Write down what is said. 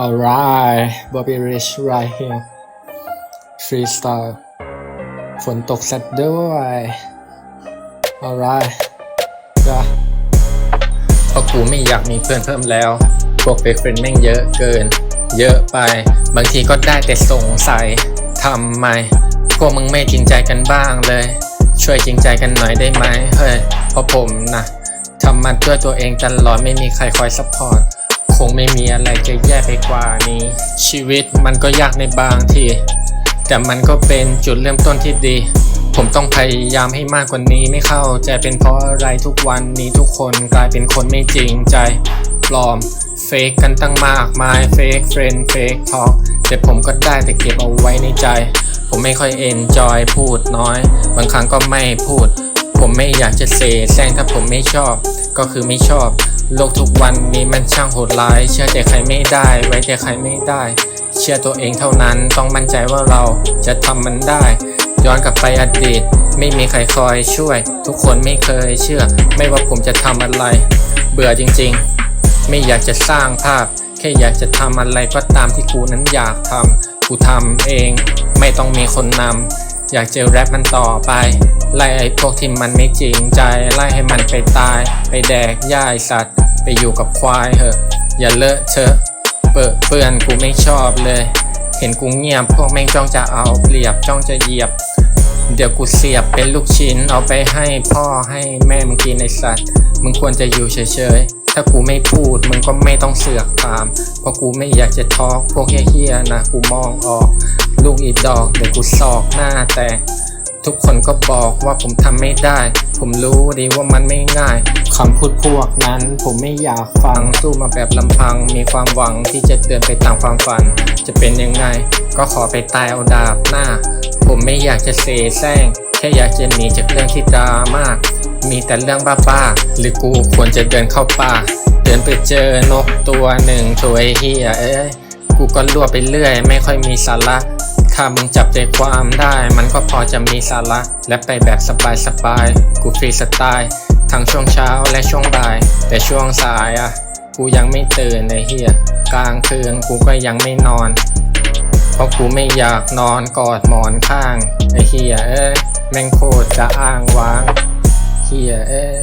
Alright Bobby Rich right here Freestyle ฝนตกสัดด้วย Alright จ้ะเพราะกูไม่อยากมีเพื่อนเพิ่มแล้ว พวกเฟกเฟรนแม่งเยอะเกิน เยอะไป บางทีก็ได้แต่สงสัยทำไม พวกมึงไม่จริงใจกันบ้างเลย ช่วยจริงใจกันหน่อยได้ไหมเฮ้ยเพราะผมนะทำมันด้วยตัวเองตลอดไม่มีใครคอยซัพพอร์ต คงไม่มีอะไรจะแย่ไปกว่านี้ ชีวิตมันก็ยากในบางที แต่มันก็เป็นจุดเริ่มต้นที่ดี ผมต้องพยายามให้มากกว่านี้ไม่เข้าใจเป็นเพราะอะไรทุกวันนี้ทุกคนกลายเป็นคนไม่จริงใจ ปลอมเฟกกันตั้งมากมายเฟกเฟรนเฟกทอ k แต่ผมก็ได้แต่เก็บเอาไว้ในใจ ผมไม่ค่อยเอนจอยพูดน้อย บางครั้งก็ไม่พูด ผมไม่อยากจะเสแสร้งถ้าผมไม่ชอบ ก็คือไม่ชอบ โลกทุกวันนี้มันช่างโหดร้าย เชื่อใจใครไม่ได้ ไว้ใจใครไม่ได้ เชื่อตัวเองเท่านั้นต้องมั่นใจว่าเราจะทำมันได้ ย้อนกลับไปอดีต ไม่มีใครคอยช่วย ทุกคนไม่เคยเชื่อ ไม่ว่าผมจะทำอะไร เบื่อจริงๆ ไม่อยากจะสร้างภาพ แค่อยากจะทำอะไรก็ตามที่กูนั้นอยากทำกูทำเอง ไม่ต้องมีคนนำอยากเจอแรปมันต่อไปไล่ไอ้พวกที่มันไม่จริงใจ ไล่ให้มันไปตาย ไปแดกย่ายสัตว์ ไปอยู่กับควายเหอะ อย่าเลอะเทอะเปิดเปื้อนกูไม่ชอบเลย เห็นกูเงียบพวกแม่งจ้องจะเอาเปรียบจ้องจะเหยียบ เดี๋ยวกูเสียบเป็นลูกชิ้นเอาไปให้พ่อให้แม่มึงกินในสัตว์ มึงควรจะอยู่เฉยๆ ถ้ากูไม่พูดมึงก็ไม่ต้องเสือกตาม เพราะกูไม่อยากจะทอกพวกเฮี้ยๆนะกูมองออก ลูกอีดอกเดี๋ยวกูสอกหน้าแตกทุกคนก็บอกว่าผมทำไม่ได้ ผมรู้ดีว่ามันไม่ง่ายคำพูดพวกนั้น ผมไม่อยากฟังสู้มาแบบลำพัง มีความหวังที่จะเดินไปตามความฝัน จะเป็นยังไง ก็ขอไปตายเอาดาบหน้า ผมไม่อยากจะเสแสร้งแค่อยากจะหนีจากเรื่องที่ดราม่ามีแต่เรื่องบ้าๆหรือกูควรจะเดินเข้าป่า เดินไปเจอนกตัวหนึ่งตัวเฮียเอ้ยกูก็รั่วไปเรื่อย ไม่ค่อยมีสาระ ถ้ามึงจับใจความได้ มันก็พอจะมีสาระและไปแบบสบายๆกูฟรีสไตล์ทั้งช่วงเช้าและช่วงบ่าย แต่ช่วงสายอะ กูยังไม่ตื่นไอเฮียกลางคืนกูก็ยังไม่นอน เพราะกูไม่อยากนอนกอดหมอนข้างไอ้เฮียเอ้ยแม่งโคตรจะอ้างว้างเฮียเอ้ย